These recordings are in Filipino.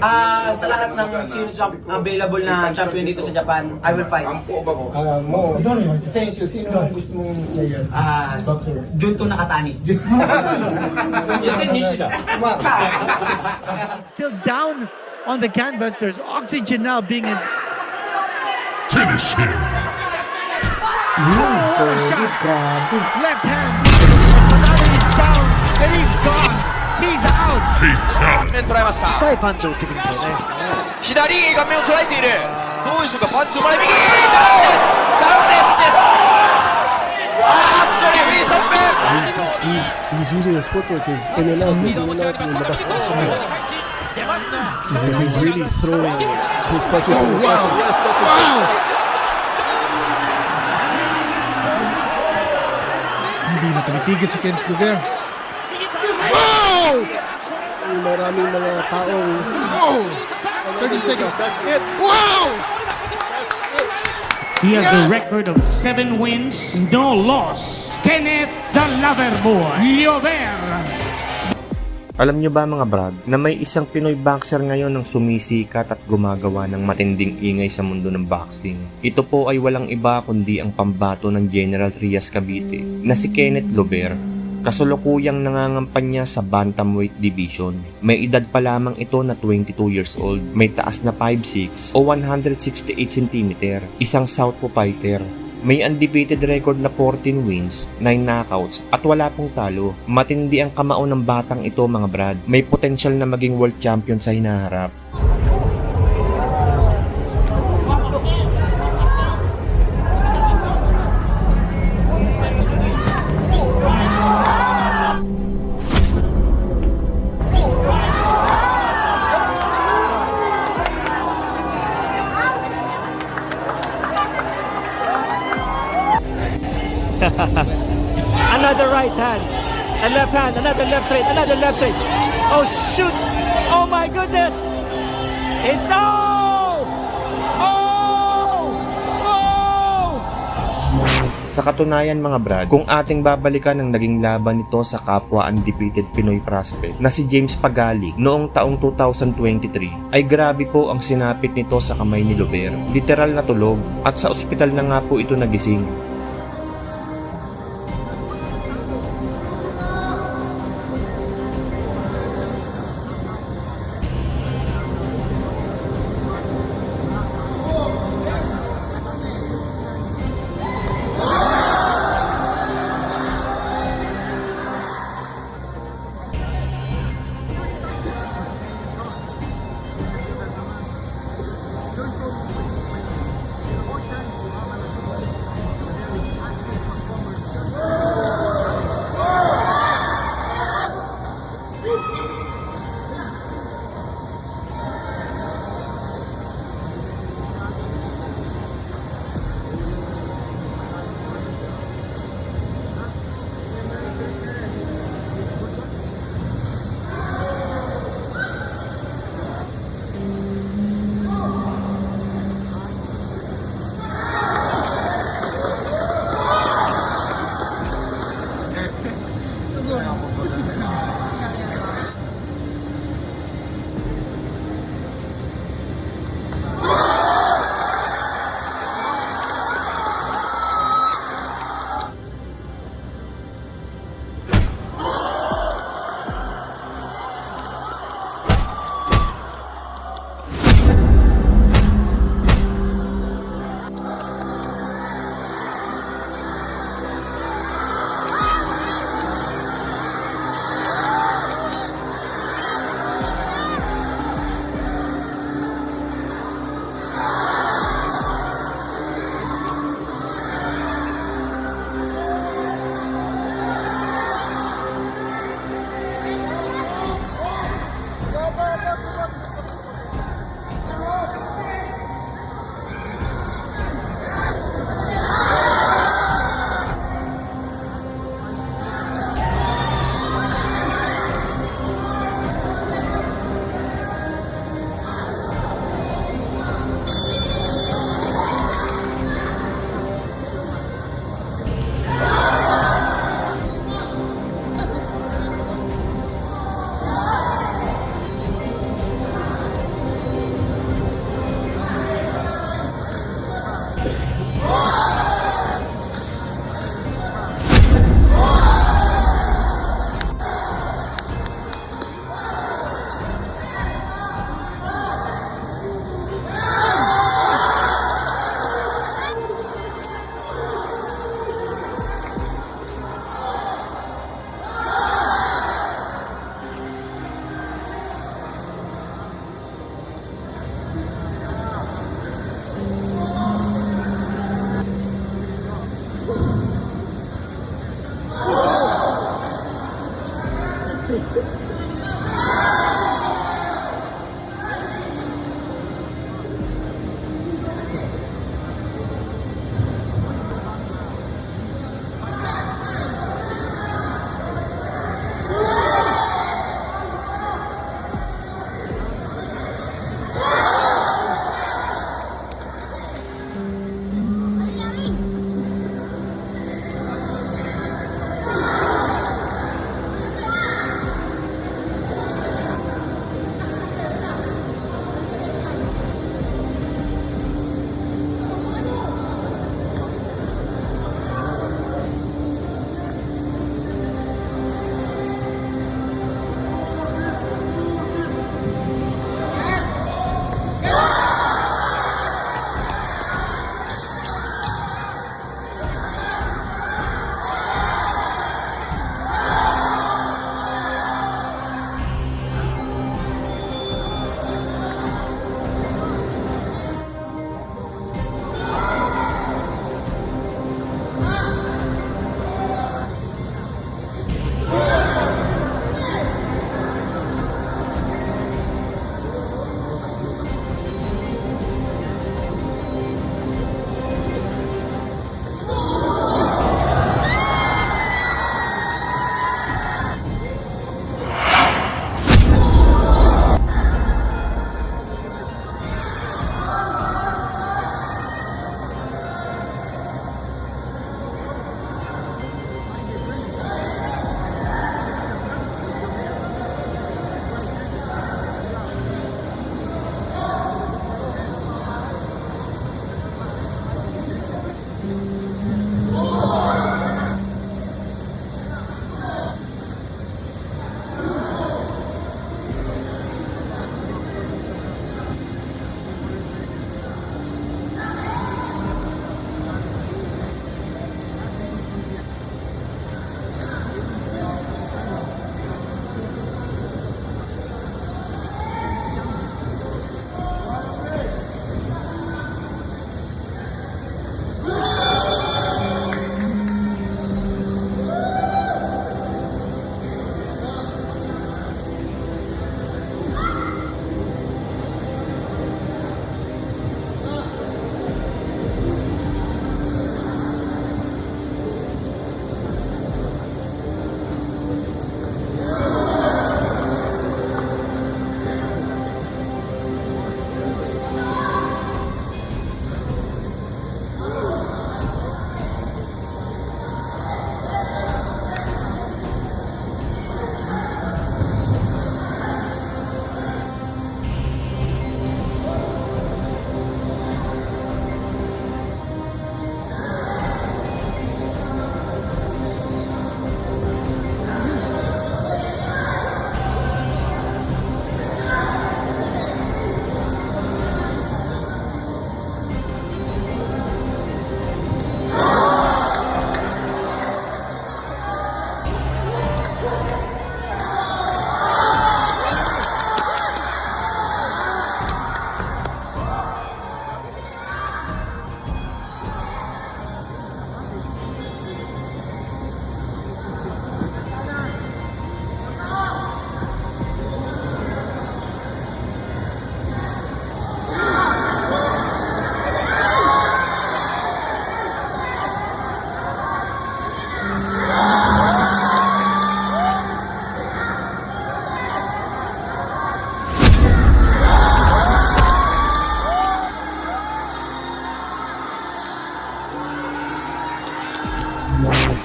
Ah, sa lahat ng sino champ- available na champion dito sa Japan, I will fight. Ah, mo, sense sino ang gusto mong player? Ah, Boxer. Junto Nakatani. Still down on the canvas. There's oxygen now being in. Finish him. Oh, a shot. Left hand. Manalo is down and he's gone. He's out. Fatality. 面捉えました深いパンチを打ってくるんですよね。左顔面を捉えているどうでしょうかパンチ生まれ右ダウンですダウンですですあーっとレフェリーストップ He's, he's using his footwork, his in and out, in and out, in the best possible. And he's really throwing his punches with the punches. Yes, that's it. Hindi na tumitigil si Kenneth Luger. Maraming mga taong 30 seconds. That's it. He has a record of seven wins, no loss. Kenneth the Lover Boy, Llover. Alam nyo ba mga brad, na may isang Pinoy boxer ngayon ang sumisikat at gumagawa ng matinding ingay sa mundo ng boxing. Ito po ay walang iba kundi ang pambato ng General Trias Cavite na si Kenneth Lover. Kasulukuyang nangangampanya sa Bantamweight Division. May edad pa lamang ito na 22 years old. May taas na 5'6 o 168 cm. Isang southpaw fighter. May undefeated record na 14 wins, 9 knockouts at wala pong talo. Matindi ang kamao ng batang ito mga brad. May potensyal na maging world champion sa hinaharap. Another right hand. A left hand. Another left straight. Another left straight. Oh, shoot. Oh, my goodness. It's no! Oh! Oh! Sa katunayan mga brad, kung ating babalikan ang naging laban nito sa kapwa undefeated Pinoy prospect na si James Pagali noong taong 2023 ay grabe po ang sinapit nito sa kamay ni Lober. Literal na tulog at sa ospital na nga po ito nagising.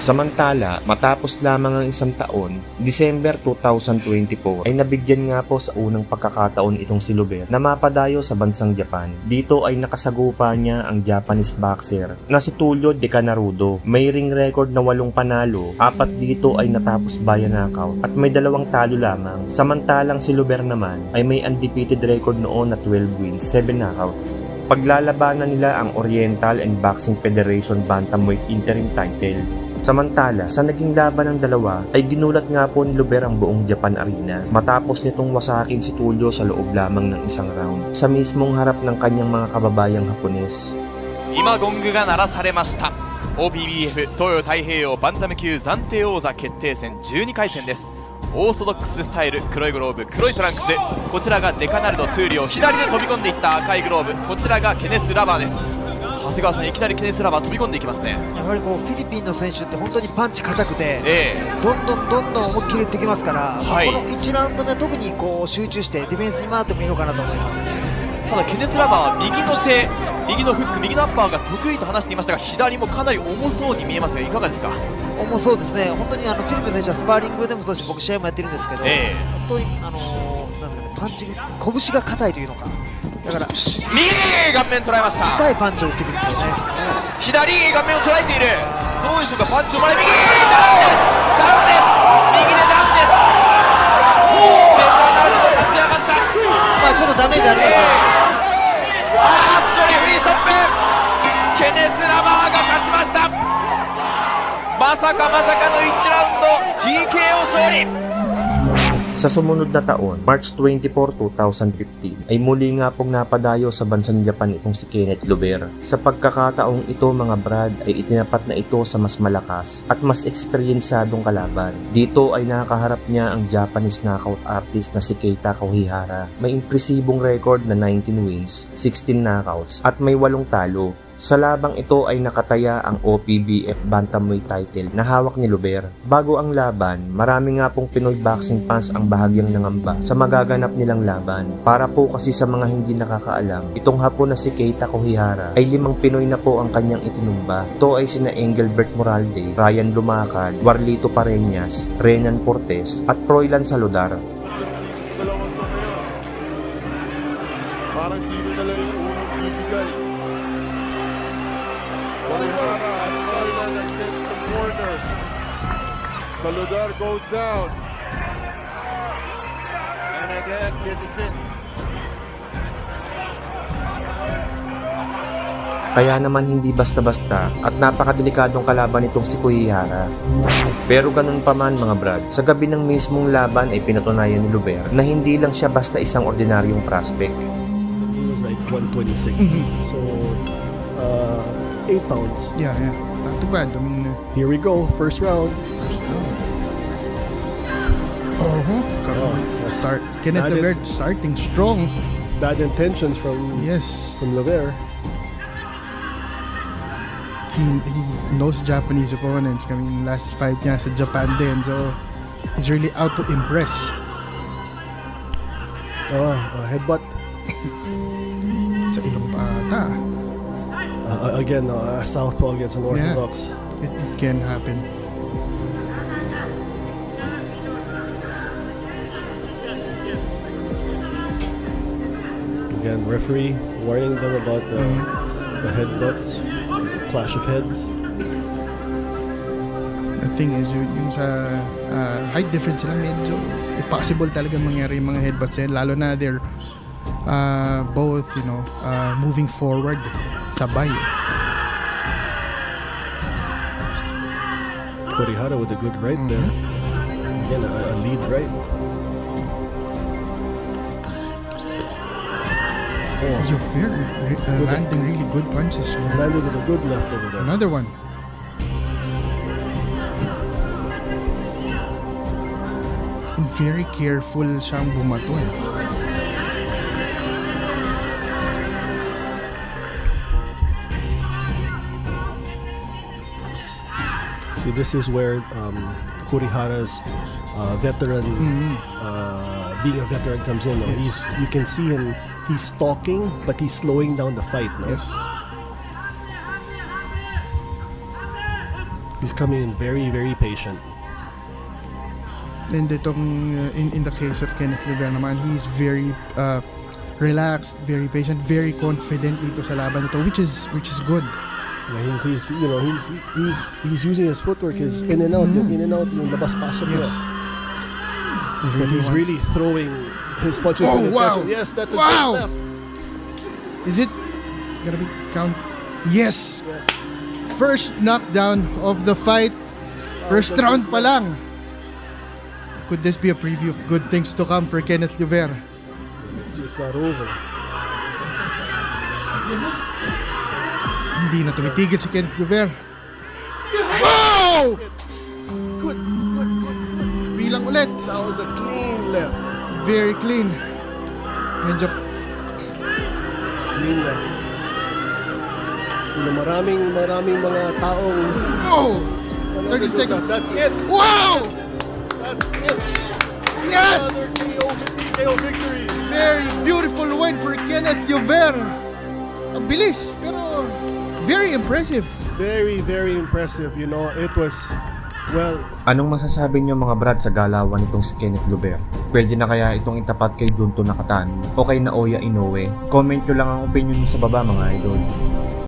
Samantala, matapos lamang ang isang taon, December 2024, ay nabigyan nga po sa unang pagkakataon itong si Luber na mapadayo sa bansang Japan. Dito ay nakasagupa niya ang Japanese boxer na si Tulio De Canarudo. May ring record na walong panalo, apat dito ay natapos via knockout at may dalawang talo lamang. Samantalang si Luber naman ay may undefeated record noon na 12 wins, 7 knockouts. Paglalabanan nila ang Oriental and Boxing Federation Bantamweight Interim title. Samantala, sa naging laban ng dalawa ay ginulat nga po ni Luber ang buong Japan Arena matapos nitong wasakin si Tulio sa loob lamang ng isang round sa mismong harap ng kanyang mga kababayang Hapones. 今ゴングが鳴らされました OPBF 東洋太平洋バンタム級暫定王座決定戦12回戦ですオーソドックススタイル黒いグローブ黒いトランクスこちらがデカナルド・トゥーリオ左で飛び込んでいった赤いグローブこちらがケネス・ラバーです 長谷川さんいきなりケネス・ラバー飛び込んでいきますね。やはりこうフィリピンの選手って本当にパンチ硬くて、えどんどんどんどん思いっきり打ってきますから、はい。この1ラウンド目は特にこう集中してディフェンスに回ってもいいのかなと思います。えただケネス・ラバーは右の手右のフック右のアッパーが得意と話していましたが左もかなり重そうに見えますがいかがですか？重そうですね、本当にあのフィリピンの選手はスパーリングでもそうし、僕、試合もやってるんですけど、ええ。本当にあのーなんですかね、パンチ、拳が硬いというのか、だから右顔面捉えました。痛いパンチを打ってくるんですよね。左顔面を捉えている。どうでしょうか？パンチ生まれ右ダウンですダウンです。右でダウンです。デカナルド立ち上がった。まあちょっとダメージあります。よあートップケネス・ラバーが勝ちました。まさかまさかの1ラウンド。TKO 勝利。Sa sumunod na taon, March 24, 2015, ay muli nga pong napadayo sa bansang Japan itong si Kenneth Luber. Sa pagkakataong ito mga brad ay itinapat na ito sa mas malakas at mas eksperyensadong kalaban. Dito ay nakakaharap niya ang Japanese knockout artist na si Keita Kohihara. May impresibong record na 19 wins, 16 knockouts at may 8 talo. Sa labang ito ay nakataya ang OPBF Bantamweight title na hawak ni Luber. Bago ang laban, marami nga pong Pinoy boxing fans ang bahagyang nangamba sa magaganap nilang laban. Para po kasi sa mga hindi nakakaalam, itong hapon na si Keita Kohihara ay limang Pinoy na po ang kanyang itinumba. Ito ay sina Engelbert Moralde, Ryan Lumacan, Warlito Pareñas, Renan Cortez at Froilan Saludar. Parang sino na Saludar goes down. And I guess this is it. Kaya naman hindi basta-basta at napakadelikadong kalaban itong si Kuihara. Pero ganun pa man mga brad, sa gabi ng mismong laban ay pinatunayan ni Luber na hindi lang siya basta isang ordinaryong prospect. He was like 126. So, uh, 8 pounds. Yeah, yeah. Not too bad. I mean, Here we go, first round. first round. Oh, come Oh, on. yes. Start. Kenneth Bad in- Levert starting strong. Bad intentions from Yes. from Lever. He, he knows Japanese opponents. Kaming last fight niya sa Japan din. So, he's really out to impress. Uh, uh, headbutt. Sa ilang pata. Uh, again, uh, southpaw against an orthodox. It, it can happen. Again, referee warning them about the, the headbutts, clash of heads. The thing is, yung, yung sa uh, height difference sila, medyo eh, possible talaga mangyari yung mga headbutts yan. Lalo na they're uh, both, you know, uh, moving forward sabay. Kurihara with a good right there. Again, a, a lead right. Oh, You're very, uh, landing really good punches. landed with a good left over there. Another one. Very careful siyang bumato. eh. See, this is where um, Kurihara's uh, veteran, Mm-hmm. uh, being a veteran comes in. no? He's, you can see him, he's stalking, but he's slowing down the fight. No? Yes. He's coming in very, very patient. And itong, uh, in, in the case of Kenneth Rivera naman, he's very uh, relaxed, very patient, very confident dito sa laban nito, which is which is good. Yeah, he's, he's, you know, he's, he's, he's using his footwork, his in and out, yung in and out, yung labas pasok niya. Yes. But he's wants- really throwing his punches Oh, wow. Yes, that's a Wow. left. Is it gonna be count? Yes! Yes. First knockdown of the fight. First the round good pa lang. Could this be a preview of good things to come for Kenneth Rivera? It's, it's not over. Hindi na tumitigil si Kenneth Rivera. Wow! Good, good, good, good. Bilang ulit. That was a clean left. Very clean. Medyo Clean left. You know, maraming, maraming mga taong... Oh! Another 30 good seconds. That's it. Wow! That's it. Yes! Another KO, TKO victory. Very beautiful win for Kenneth Rivera. Ang bilis, pero very impressive. Very, very impressive. You know, it was, well, Anong masasabi niyo mga brad sa galawan nitong si Kenneth Luber? Pwede na kaya itong itapat kay Junto Nakatan o kay Naoya Inoue? Comment nyo lang ang opinion nyo sa baba mga idol.